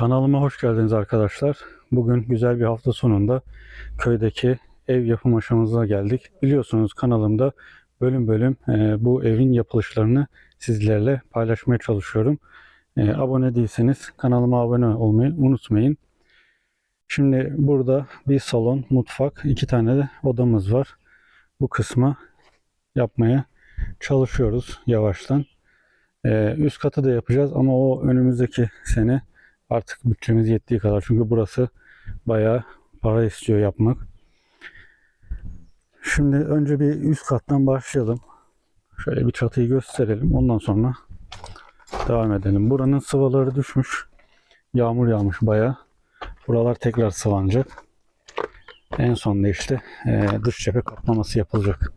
Kanalıma hoş geldiniz arkadaşlar. Bugün güzel bir hafta sonunda köydeki ev yapım aşamamıza geldik. Biliyorsunuz kanalımda bölüm bölüm e, bu evin yapılışlarını sizlerle paylaşmaya çalışıyorum. E, abone değilseniz kanalıma abone olmayı unutmayın. Şimdi burada bir salon, mutfak, iki tane de odamız var. Bu kısmı yapmaya çalışıyoruz yavaştan. E, üst katı da yapacağız ama o önümüzdeki sene artık bütçemiz yettiği kadar. Çünkü burası bayağı para istiyor yapmak. Şimdi önce bir üst kattan başlayalım. Şöyle bir çatıyı gösterelim. Ondan sonra devam edelim. Buranın sıvaları düşmüş. Yağmur yağmış bayağı. Buralar tekrar sıvanacak. En sonunda işte e, dış cephe kaplaması yapılacak.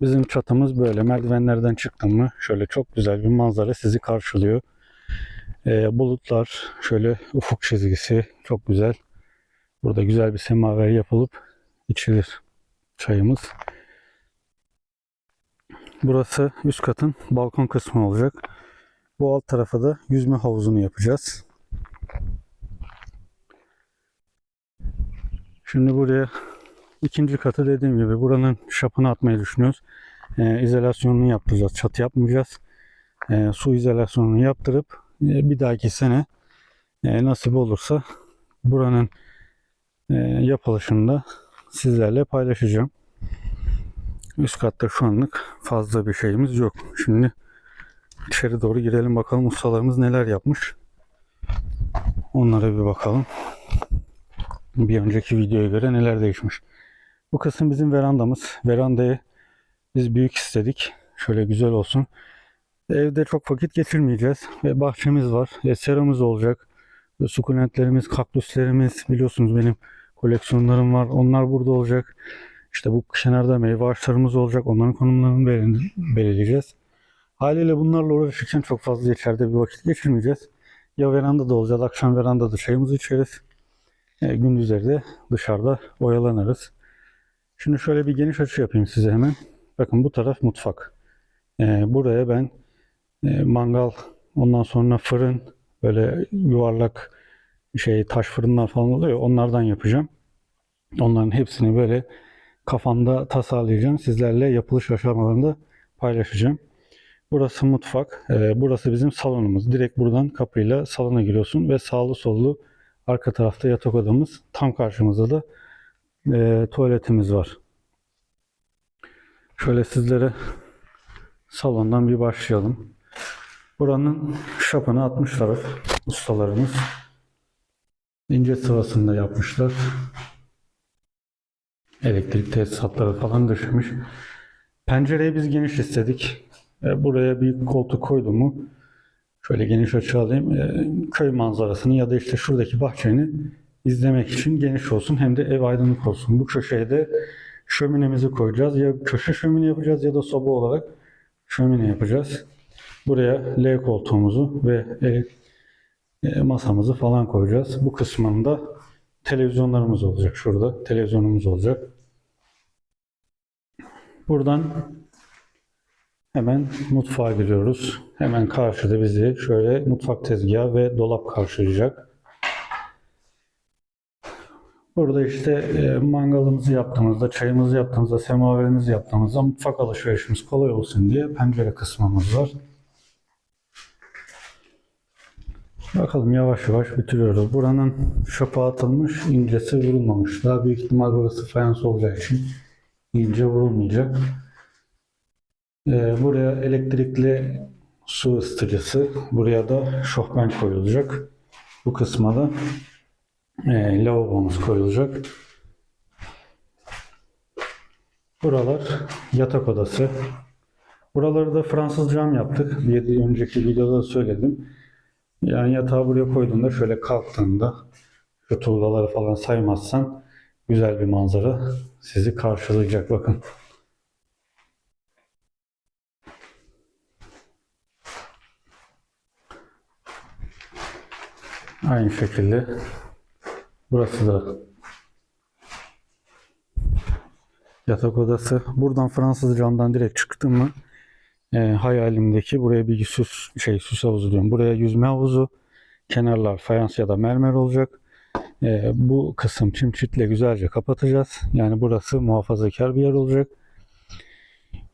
Bizim çatımız böyle. Merdivenlerden çıktım mı şöyle çok güzel bir manzara sizi karşılıyor. Ee, bulutlar, şöyle ufuk çizgisi çok güzel. Burada güzel bir semaver yapılıp içilir çayımız. Burası üst katın balkon kısmı olacak. Bu alt tarafa da yüzme havuzunu yapacağız. Şimdi buraya ikinci katı dediğim gibi buranın şapını atmayı düşünüyoruz. Ee, izolasyonunu yaptıracağız. Çatı yapmayacağız. Ee, su izolasyonunu yaptırıp e, bir dahaki sene e, nasip olursa buranın e, yapılışında sizlerle paylaşacağım. Üst katta şu anlık fazla bir şeyimiz yok. Şimdi içeri doğru girelim bakalım ustalarımız neler yapmış. Onlara bir bakalım. Bir önceki videoya göre neler değişmiş. Bu kısım bizim verandamız. Verandayı biz büyük istedik. Şöyle güzel olsun. Evde çok vakit geçirmeyeceğiz ve bahçemiz var. E, seramız olacak. Ve sukulentlerimiz, kaktüslerimiz biliyorsunuz benim koleksiyonlarım var. Onlar burada olacak. İşte bu kenarda meyve ağaçlarımız olacak. Onların konumlarını belir- belirleyeceğiz. Haliyle bunlarla uğraşırken çok fazla içeride bir vakit geçirmeyeceğiz. Ya verandada olacağız. Akşam verandada çayımızı içeriz. E, gündüzleri de dışarıda oyalanırız. Şimdi şöyle bir geniş açı yapayım size hemen. Bakın bu taraf mutfak. E, buraya ben e, mangal, ondan sonra fırın, böyle yuvarlak şey taş fırınlar falan oluyor. Onlardan yapacağım. Onların hepsini böyle kafamda tasarlayacağım. Sizlerle yapılış aşamalarında paylaşacağım. Burası mutfak. e, burası bizim salonumuz. Direkt buradan kapıyla salona giriyorsun ve sağlı sollu arka tarafta yatak odamız. Tam karşımızda da e, tuvaletimiz var. Şöyle sizlere salondan bir başlayalım. Buranın şapını atmışlar ustalarımız. İnce sıvasını da yapmışlar. Elektrik tesisatları falan döşemiş. Pencereyi biz geniş istedik. E, Buraya bir koltuk koydum mu şöyle geniş açı alayım. e, Köy manzarasını ya da işte şuradaki bahçeni izlemek için geniş olsun hem de ev aydınlık olsun. Bu köşeye de şöminemizi koyacağız. Ya köşe şömine yapacağız ya da soba olarak şömine yapacağız. Buraya L koltuğumuzu ve e, e, masamızı falan koyacağız. Bu kısmında televizyonlarımız olacak. Şurada televizyonumuz olacak. Buradan hemen mutfağa giriyoruz. Hemen karşıda bizi şöyle mutfak tezgahı ve dolap karşılayacak. Burada işte e, mangalımızı yaptığımızda, çayımızı yaptığımızda, semaverimizi yaptığımızda mutfak alışverişimiz kolay olsun diye pencere kısmımız var. Bakalım yavaş yavaş bitiriyoruz. Buranın şopa atılmış, incesi vurulmamış. Daha büyük ihtimal burası fayans olacağı için ince vurulmayacak. Ee, buraya elektrikli su ısıtıcısı, buraya da şofben koyulacak. Bu kısma da e, lavabomuz koyulacak. Buralar yatak odası. Buraları da Fransız cam yaptık. Bir önceki videoda da söyledim. Yani yatağı buraya koyduğunda şöyle kalktığında şu tuğlaları falan saymazsan güzel bir manzara sizi karşılayacak. Bakın. Aynı şekilde burası da yatak odası. Buradan Fransız camdan direkt çıktım mı e, hayalimdeki buraya bir süs şey süs havuzu diyorum. Buraya yüzme havuzu, Kenarlar fayans ya da mermer olacak. Ee, bu kısım çim çitle güzelce kapatacağız. Yani burası muhafazakar bir yer olacak.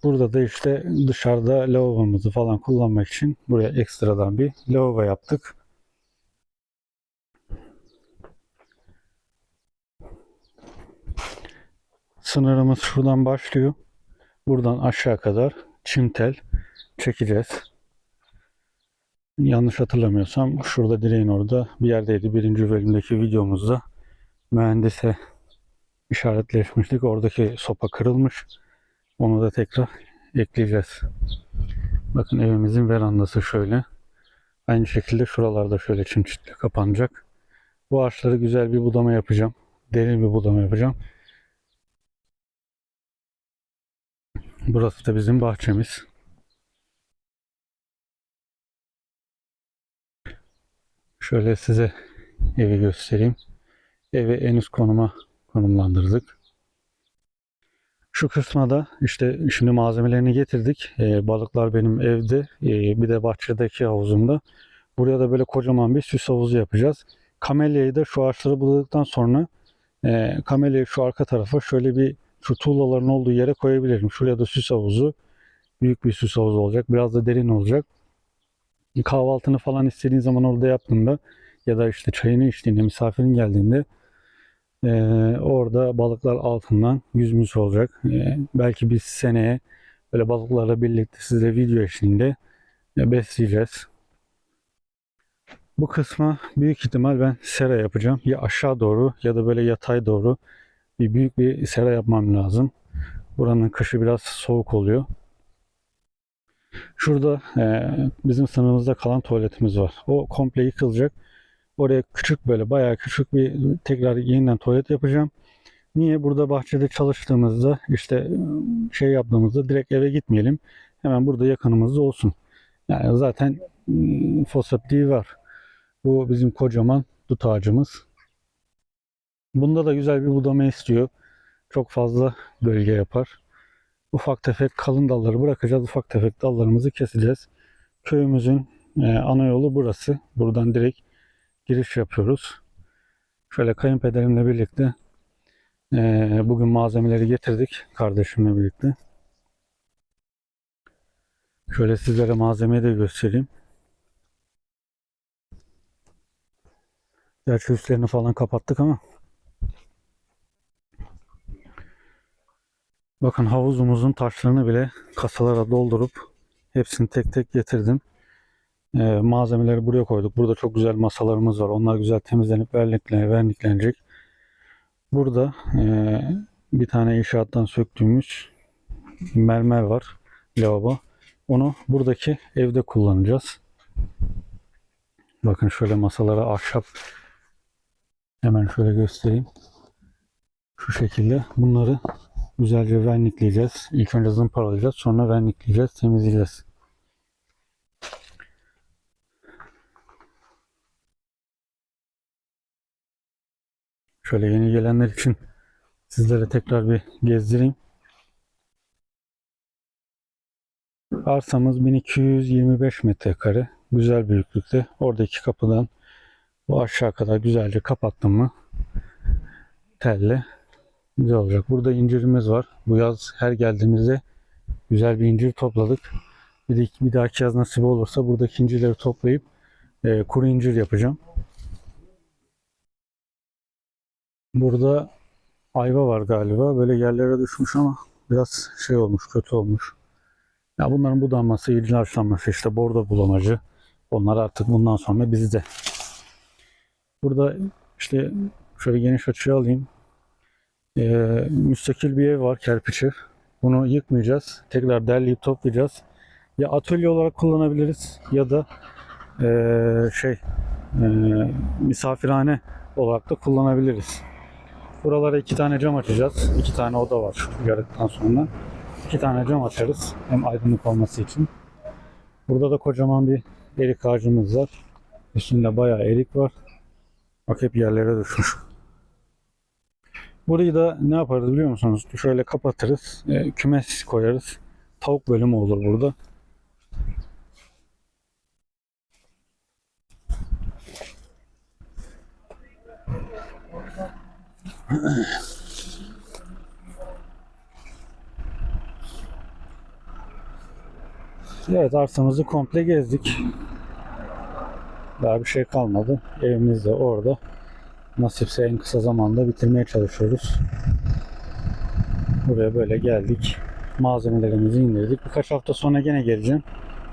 Burada da işte dışarıda lavabomuzu falan kullanmak için buraya ekstradan bir lavabo yaptık. Sınırımız şuradan başlıyor. Buradan aşağı kadar çimtel çekeceğiz. Yanlış hatırlamıyorsam şurada direğin orada bir yerdeydi. Birinci bölümdeki videomuzda mühendise işaretleşmiştik. Oradaki sopa kırılmış. Onu da tekrar ekleyeceğiz. Bakın evimizin verandası şöyle. Aynı şekilde şuralarda şöyle çim çitle kapanacak. Bu ağaçları güzel bir budama yapacağım. Derin bir budama yapacağım. Burası da bizim bahçemiz. Şöyle size evi göstereyim. Evi en üst konuma konumlandırdık. Şu kısma da işte şimdi malzemelerini getirdik. Ee, balıklar benim evde, ee, bir de bahçedeki havuzumda. Buraya da böyle kocaman bir süs havuzu yapacağız. Kamelyayı da şu ağaçları buladıktan sonra e, kamelyayı şu arka tarafa şöyle bir şu tuğlaların olduğu yere koyabilirim. Şuraya da süs havuzu. Büyük bir süs havuzu olacak. Biraz da derin olacak. Kahvaltını falan istediğin zaman orada yaptığında ya da işte çayını içtiğinde, misafirin geldiğinde e, orada balıklar altından yüzmüş olacak. E, belki biz seneye böyle balıklarla birlikte size video eşliğinde e, besleyeceğiz. Bu kısma büyük ihtimal ben sera yapacağım. Ya aşağı doğru ya da böyle yatay doğru bir büyük bir sera yapmam lazım. Buranın kışı biraz soğuk oluyor. Şurada e, bizim sınırımızda kalan tuvaletimiz var. O komple yıkılacak. Oraya küçük böyle bayağı küçük bir tekrar yeniden tuvalet yapacağım. Niye? Burada bahçede çalıştığımızda işte şey yaptığımızda direkt eve gitmeyelim. Hemen burada yakınımızda olsun. Yani zaten e, foseptiği var. Bu bizim kocaman dut ağacımız. Bunda da güzel bir budama istiyor. Çok fazla gölge yapar. Ufak tefek kalın dalları bırakacağız. Ufak tefek dallarımızı keseceğiz. Köyümüzün e, ana yolu burası. Buradan direkt giriş yapıyoruz. Şöyle kayınpederimle birlikte e, bugün malzemeleri getirdik kardeşimle birlikte. Şöyle sizlere malzemeyi de göstereyim. Gerçi üstlerini falan kapattık ama Bakın havuzumuzun taşlarını bile kasalara doldurup hepsini tek tek getirdim. Ee, malzemeleri buraya koyduk. Burada çok güzel masalarımız var. Onlar güzel temizlenip verniklen- verniklenecek. Burada e, bir tane inşaattan söktüğümüz mermer var. Lavabo. Onu buradaki evde kullanacağız. Bakın şöyle masalara ahşap hemen şöyle göstereyim. Şu şekilde bunları güzelce vernikleyeceğiz. İlk önce zımparalayacağız. Sonra vernikleyeceğiz. Temizleyeceğiz. Şöyle yeni gelenler için sizlere tekrar bir gezdireyim. Arsamız 1225 metrekare. Güzel büyüklükte. Oradaki kapıdan bu aşağı kadar güzelce kapattım mı telle güzel olacak. Burada incirimiz var. Bu yaz her geldiğimizde güzel bir incir topladık. Bir, de, bir dahaki yaz nasip olursa buradaki incirleri toplayıp e, kuru incir yapacağım. Burada ayva var galiba. Böyle yerlere düşmüş ama biraz şey olmuş, kötü olmuş. Ya bunların budanması, ilaçlanması, işte bordo bulamacı. Onlar artık bundan sonra bizde. Burada işte şöyle geniş açıya alayım. Ee, müstakil bir ev var kerpiçi. Bunu yıkmayacağız. Tekrar derleyip toplayacağız. Ya atölye olarak kullanabiliriz ya da ee, şey ee, misafirhane olarak da kullanabiliriz. Buralara iki tane cam açacağız. İki tane oda var yarıktan sonra. İki tane cam açarız. Hem aydınlık olması için. Burada da kocaman bir erik ağacımız var. Üstünde bayağı erik var. Bak hep yerlere düşmüş. Burayı da ne yaparız biliyor musunuz? Şöyle kapatırız. E, kümes koyarız. Tavuk bölümü olur burada. Evet arsamızı komple gezdik. Daha bir şey kalmadı. Evimiz de orada. Nasipse en kısa zamanda bitirmeye çalışıyoruz. Buraya böyle geldik. Malzemelerimizi indirdik. Birkaç hafta sonra gene geleceğim.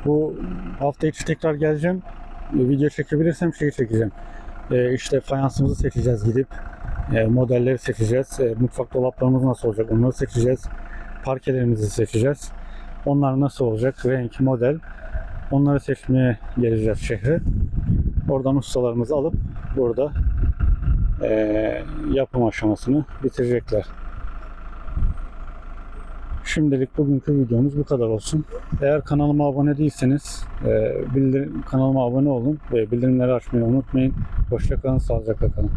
Bu hafta içi tekrar geleceğim. E, Video çekebilirsem şeyi çekeceğim. E, işte fayansımızı seçeceğiz gidip. E, modelleri seçeceğiz. E, mutfak dolaplarımız nasıl olacak onları seçeceğiz. Parkelerimizi seçeceğiz. Onlar nasıl olacak? Renk, model. Onları seçmeye geleceğiz şehre. Oradan ustalarımızı alıp burada eee, yapım aşamasını bitirecekler. Şimdilik bugünkü videomuz bu kadar olsun. Eğer kanalıma abone değilseniz eee, bildirim, kanalıma abone olun ve bildirimleri açmayı unutmayın. Hoşçakalın, sağlıcakla kalın.